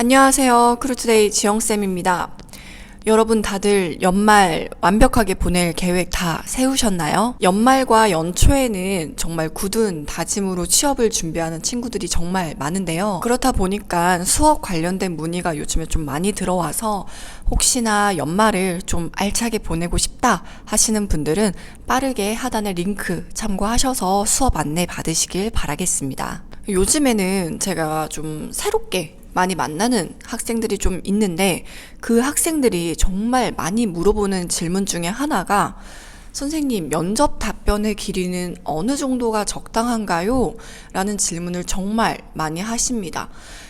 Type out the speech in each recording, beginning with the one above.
안녕하세요. 크루트데이 지영쌤입니다. 여러분 다들 연말 완벽하게 보낼 계획 다 세우셨나요? 연말과 연초에는 정말 굳은 다짐으로 취업을 준비하는 친구들이 정말 많은데요. 그렇다 보니까 수업 관련된 문의가 요즘에 좀 많이 들어와서 혹시나 연말을 좀 알차게 보내고 싶다 하시는 분들은 빠르게 하단의 링크 참고하셔서 수업 안내 받으시길 바라겠습니다. 요즘에는 제가 좀 새롭게 많이 만나는 학생들이 좀 있는데 그 학생들이 정말 많이 물어보는 질문 중에 하나가 선생님, 면접 답변의 길이는 어느 정도가 적당한가요? 라는 질문을 정말 많이 하십니다.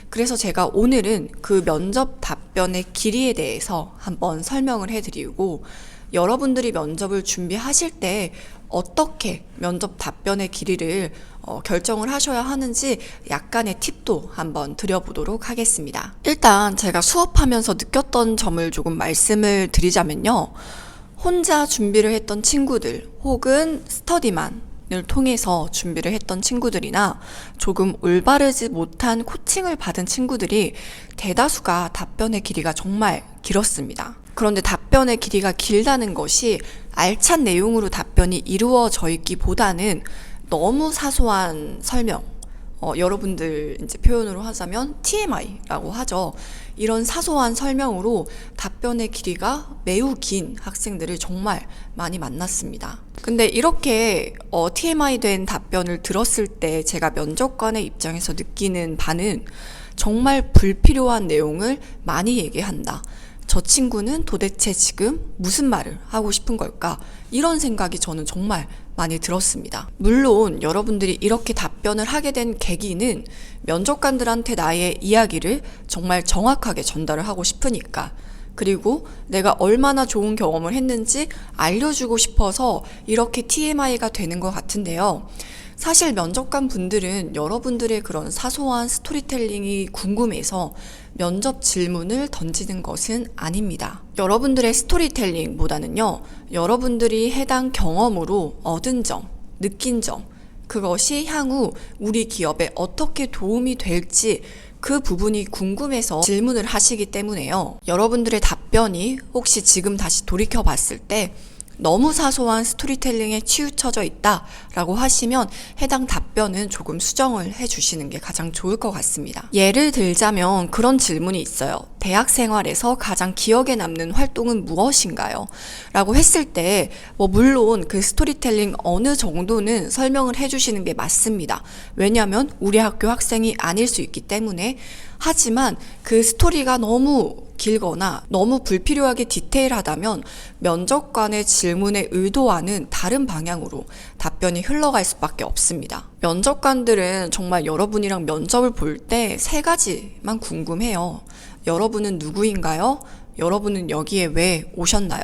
그래서 제가 오늘은 그 면접 답변의 길이에 대해서 한번 설명을 해드리고 여러분들이 면접을 준비하실 때 어떻게 면접 답변의 길이를 어, 결정을 하셔야 하는지 약간의 팁도 한번 드려보도록 하겠습니다. 일단 제가 수업하면서 느꼈던 점을 조금 말씀을 드리자면요. 혼자 준비를 했던 친구들 혹은 스터디만 을 통해서 준비를 했던 친구들이나 조금 올바르지 못한 코칭을 받은 친구들이 대다수가 답변의 길이가 정말 길었습니다. 그런데 답변의 길이가 길다는 것이 알찬 내용으로 답변이 이루어져 있기보다는 너무 사소한 설명, 어, 여러분들 이제 표현으로 하자면 TMI라고 하죠. 이런 사소한 설명으로 답변의 길이가 매우 긴 학생들을 정말 많이 만났습니다. 근데 이렇게 어, TMI 된 답변을 들었을 때 제가 면접관의 입장에서 느끼는 바는 정말 불필요한 내용을 많이 얘기한다. 저 친구는 도대체 지금 무슨 말을 하고 싶은 걸까? 이런 생각이 저는 정말 많이 들었습니다. 물론 여러분들이 이렇게 답변을 하게 된 계기는 면접관들한테 나의 이야기를 정말 정확하게 전달을 하고 싶으니까. 그리고 내가 얼마나 좋은 경험을 했는지 알려주고 싶어서 이렇게 TMI가 되는 것 같은데요. 사실 면접관 분들은 여러분들의 그런 사소한 스토리텔링이 궁금해서 면접 질문을 던지는 것은 아닙니다. 여러분들의 스토리텔링보다는요, 여러분들이 해당 경험으로 얻은 점, 느낀 점, 그것이 향후 우리 기업에 어떻게 도움이 될지 그 부분이 궁금해서 질문을 하시기 때문에요. 여러분들의 답변이 혹시 지금 다시 돌이켜 봤을 때 너무 사소한 스토리텔링에 치우쳐져 있다라고 하시면 해당 답변은 조금 수정을 해 주시는 게 가장 좋을 것 같습니다. 예를 들자면 그런 질문이 있어요. 대학 생활에서 가장 기억에 남는 활동은 무엇인가요? 라고 했을 때, 뭐, 물론 그 스토리텔링 어느 정도는 설명을 해 주시는 게 맞습니다. 왜냐하면 우리 학교 학생이 아닐 수 있기 때문에 하지만 그 스토리가 너무 길거나 너무 불필요하게 디테일하다면 면접관의 질문의 의도와는 다른 방향으로 답변이 흘러갈 수밖에 없습니다. 면접관들은 정말 여러분이랑 면접을 볼 때 세 가지만 궁금해요. 여러분은 누구인가요? 여러분은 여기에 왜 오셨나요?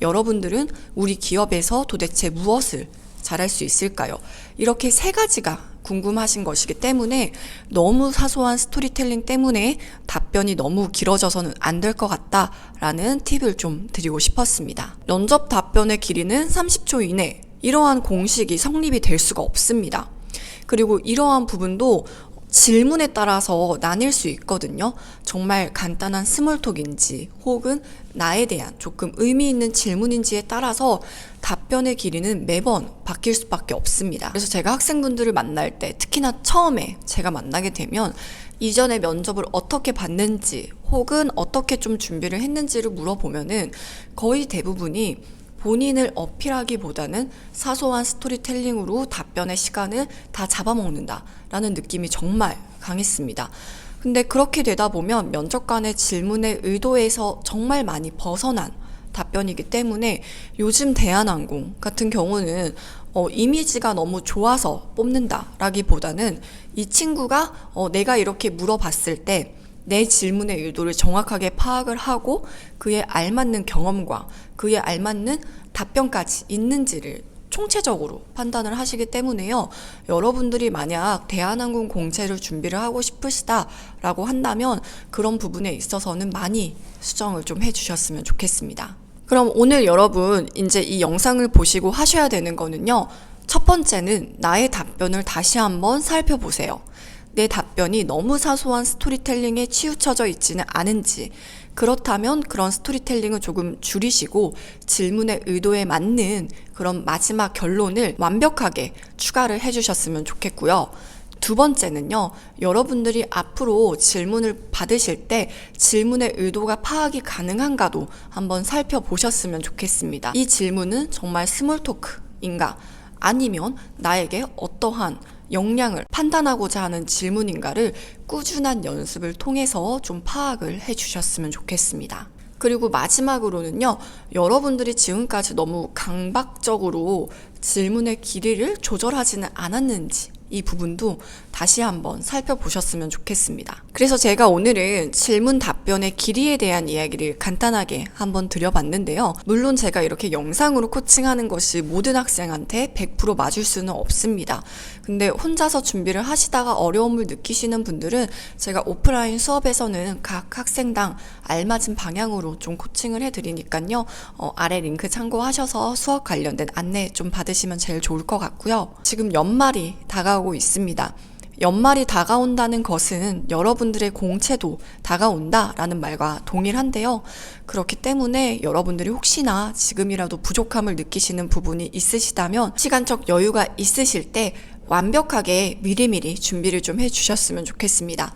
여러분들은 우리 기업에서 도대체 무엇을 잘할 수 있을까요? 이렇게 세 가지가 궁금하신 것이기 때문에 너무 사소한 스토리텔링 때문에 답변이 너무 길어져서는 안 될 것 같다라는 팁을 좀 드리고 싶었습니다. 면접 답변의 길이는 30초 이내 이러한 공식이 성립이 될 수가 없습니다. 그리고 이러한 부분도 질문에 따라서 나뉠 수 있거든요. 정말 간단한 스몰톡인지 혹은 나에 대한 조금 의미 있는 질문인지에 따라서 답변의 길이는 매번 바뀔 수밖에 없습니다. 그래서 제가 학생분들을 만날 때 특히나 처음에 제가 만나게 되면 이전에 면접을 어떻게 봤는지 혹은 어떻게 좀 준비를 했는지를 물어보면은 거의 대부분이 본인을 어필하기보다는 사소한 스토리텔링으로 답변의 시간을 다 잡아먹는다라는 느낌이 정말 강했습니다. 근데 그렇게 되다 보면 면접관의 질문의 의도에서 정말 많이 벗어난 답변이기 때문에 요즘 대한항공 같은 경우는 어, 이미지가 너무 좋아서 뽑는다라기보다는 이 친구가 어, 내가 이렇게 물어봤을 때 내 질문의 의도를 정확하게 파악을 하고 그에 알맞는 경험과 그에 알맞는 답변까지 있는지를 총체적으로 판단을 하시기 때문에요. 여러분들이 만약 대한항공 공채를 준비를 하고 싶으시다라고 한다면 그런 부분에 있어서는 많이 수정을 좀 해주셨으면 좋겠습니다. 그럼 오늘 여러분 이제 이 영상을 보시고 하셔야 되는 거는요. 첫 번째는 나의 답변을 다시 한번 살펴보세요. 내 답변 답변이 너무 사소한 스토리텔링에 치우쳐져 있지는 않은지, 그렇다면 그런 스토리텔링은 조금 줄이시고 질문의 의도에 맞는 그런 마지막 결론을 완벽하게 추가를 해주셨으면 좋겠고요. 두 번째는요, 여러분들이 앞으로 질문을 받으실 때 질문의 의도가 파악이 가능한가도 한번 살펴보셨으면 좋겠습니다. 이 질문은 정말 스몰 토크인가? 아니면 나에게 어떠한 역량을 판단하고자 하는 질문인가를 꾸준한 연습을 통해서 좀 파악을 해 주셨으면 좋겠습니다. 그리고 마지막으로는요, 여러분들이 지금까지 너무 강박적으로 질문의 길이를 조절하지는 않았는지, 이 부분도 다시 한번 살펴보셨으면 좋겠습니다. 그래서 제가 오늘은 질문 답변의 길이에 대한 이야기를 간단하게 한번 드려봤는데요. 물론 제가 이렇게 영상으로 코칭하는 것이 모든 학생한테 100% 맞을 수는 없습니다. 근데 혼자서 준비를 하시다가 어려움을 느끼시는 분들은 제가 오프라인 수업에서는 각 학생당 알맞은 방향으로 좀 코칭을 해드리니까요. 어, 아래 링크 참고하셔서 수업 관련된 안내 좀 받으시면 제일 좋을 것 같고요. 지금 연말이 다가오고 있습니다. 연말이 다가온다는 것은 여러분들의 공채도 다가온다라는 말과 동일한데요. 그렇기 때문에 여러분들이 혹시나 지금이라도 부족함을 느끼시는 부분이 있으시다면 시간적 여유가 있으실 때 완벽하게 미리미리 준비를 좀 해주셨으면 좋겠습니다.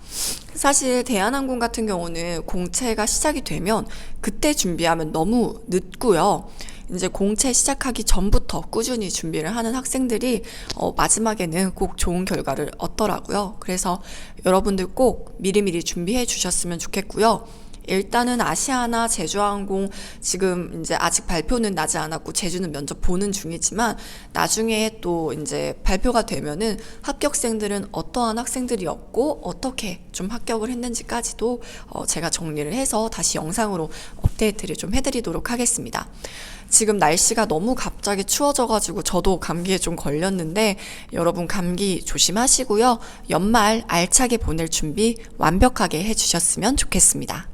사실 대한항공 같은 경우는 공채가 시작이 되면 그때 준비하면 너무 늦고요. 이제 공채 시작하기 전부터 꾸준히 준비를 하는 학생들이 어, 마지막에는 꼭 좋은 결과를 얻더라고요. 그래서 여러분들 꼭 미리미리 준비해 주셨으면 좋겠고요. 일단은 아시아나 제주항공 지금 이제 아직 발표는 나지 않았고 제주는 면접 보는 중이지만 나중에 또 이제 발표가 되면은 합격생들은 어떠한 학생들이었고 어떻게 좀 합격을 했는지까지도 어 제가 정리를 해서 다시 영상으로 업데이트를 좀 해드리도록 하겠습니다. 지금 날씨가 너무 갑자기 추워져가지고 저도 감기에 좀 걸렸는데 여러분 감기 조심하시고요. 연말 알차게 보낼 준비 완벽하게 해주셨으면 좋겠습니다.